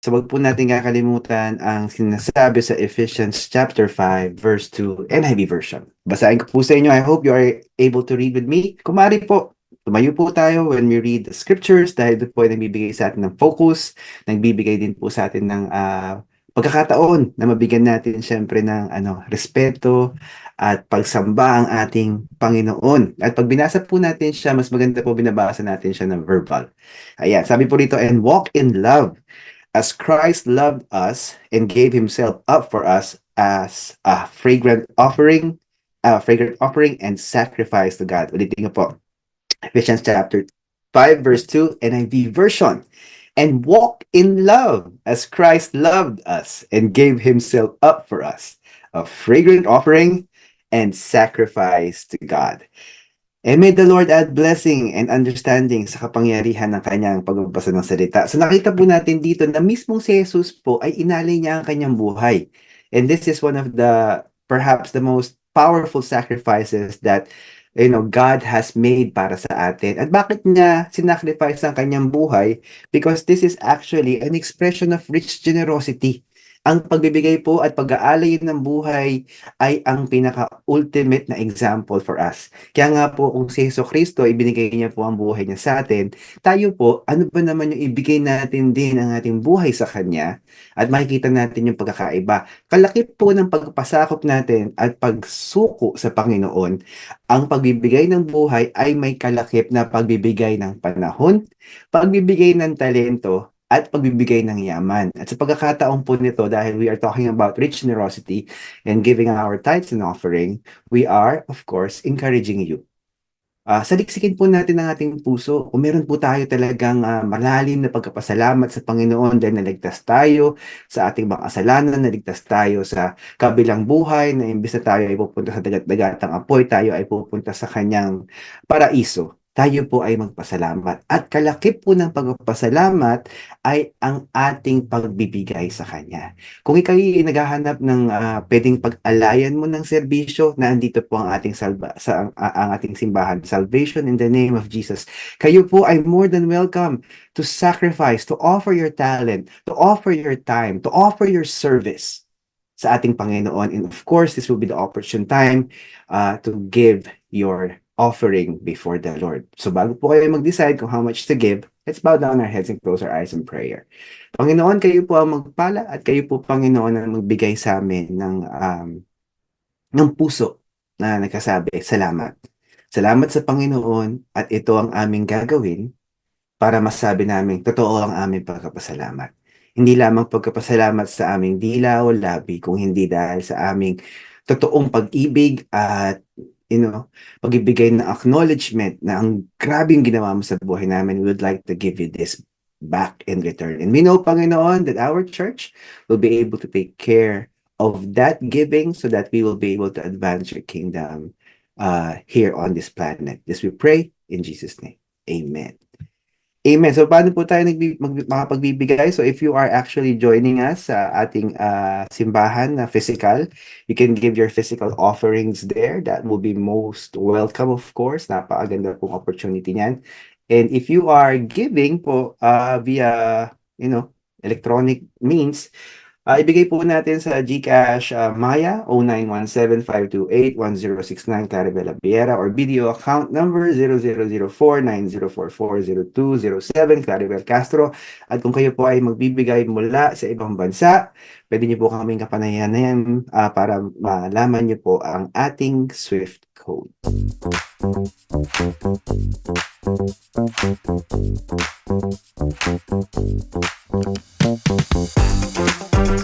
So wag po natin kakalimutan ang sinasabi sa Ephesians chapter 5 verse 2 NIV version. Basahin ko po sa inyo. I hope you are able to read with me. Kumari po, tumayo po tayo when we read the scriptures dahil doon po ay nagbibigay sa atin ng focus, nagbibigay din po sa atin ng uh, pagkakataon na mabigyan natin syempre ng ano, respeto at pagsamba ang ating Panginoon. At pag binasa po natin siya, mas maganda po binabasa natin siya ng verbal. Ayan, sabi po dito, and walk in love as Christ loved us and gave himself up for us as a fragrant offering, a fragrant offering and sacrifice to God. Ulitin ko po. Ephesians chapter 5 verse 2 NIV version. And walk in love as Christ loved us and gave himself up for us, a fragrant offering and sacrifice to God. And may the Lord add blessing and understanding sa kapangyarihan ng kanyang pagbabasa ng salita. So nakita po natin dito na mismong si Jesus po ay inalay niya ang kanyang buhay. And this is one of the, perhaps the most powerful sacrifices that you know, God has made para sa atin. At bakit niya sinacrifice ang kanyang buhay? Because this is actually an expression of rich generosity ang pagbibigay po at pag-aalay ng buhay ay ang pinaka-ultimate na example for us. Kaya nga po kung si Yeso Kristo, ibinigay niya po ang buhay niya sa atin, tayo po, ano ba naman yung ibigay natin din ang ating buhay sa Kanya at makikita natin yung pagkakaiba. Kalaki po ng pagpasakop natin at pagsuko sa Panginoon, ang pagbibigay ng buhay ay may kalakip na pagbibigay ng panahon, pagbibigay ng talento, at pagbibigay ng yaman. At sa pagkakataon po nito, dahil we are talking about rich generosity and giving our tithes and offering, we are, of course, encouraging you. Uh, saliksikin po natin ang ating puso. Kung meron po tayo talagang uh, malalim na pagkapasalamat sa Panginoon dahil naligtas tayo sa ating mga kasalanan, naligtas tayo sa kabilang buhay, na imbis na tayo ay pupunta sa dagat-dagatang apoy, tayo ay pupunta sa kanyang paraiso tayo po ay magpasalamat. At kalakip po ng pagpasalamat ay ang ating pagbibigay sa Kanya. Kung ikaw ay naghahanap ng uh, pwedeng pag-alayan mo ng serbisyo, na andito po ang ating, salba, sa, ang, ang ating simbahan, Salvation in the name of Jesus. Kayo po ay more than welcome to sacrifice, to offer your talent, to offer your time, to offer your service sa ating Panginoon. And of course, this will be the opportune time uh, to give your offering before the Lord. So bago po kayo mag-decide kung how much to give, let's bow down our heads and close our eyes in prayer. Panginoon, kayo po ang magpala at kayo po, Panginoon, ang magbigay sa amin ng, um, ng puso na nagkasabi, salamat. Salamat sa Panginoon at ito ang aming gagawin para masabi namin totoo ang aming pagkapasalamat. Hindi lamang pagkapasalamat sa aming dila o labi, kung hindi dahil sa aming totoong pag-ibig at you know, pagbibigay ng acknowledgement na ang grabing ginawa mo sa buhay namin, we would like to give you this back in return. And we know, Panginoon, that our church will be able to take care of that giving so that we will be able to advance your kingdom uh, here on this planet. This we pray in Jesus' name. Amen. Amen. So, paano po tayo makapagbibigay? So, if you are actually joining us sa ating uh, simbahan na physical, you can give your physical offerings there. That will be most welcome, of course. Napakaganda pong opportunity niyan. And if you are giving po uh, via, you know, electronic means, Uh, ibigay po natin sa GCash uh, Maya 0917-528-1069 Claribel Biera or video account number 0004-9044-0207 Claribel Castro. At kung kayo po ay magbibigay mula sa ibang bansa, pwede niyo po kaming kapanayanan uh, para malaman niyo po ang ating SWIFT code. Thank you.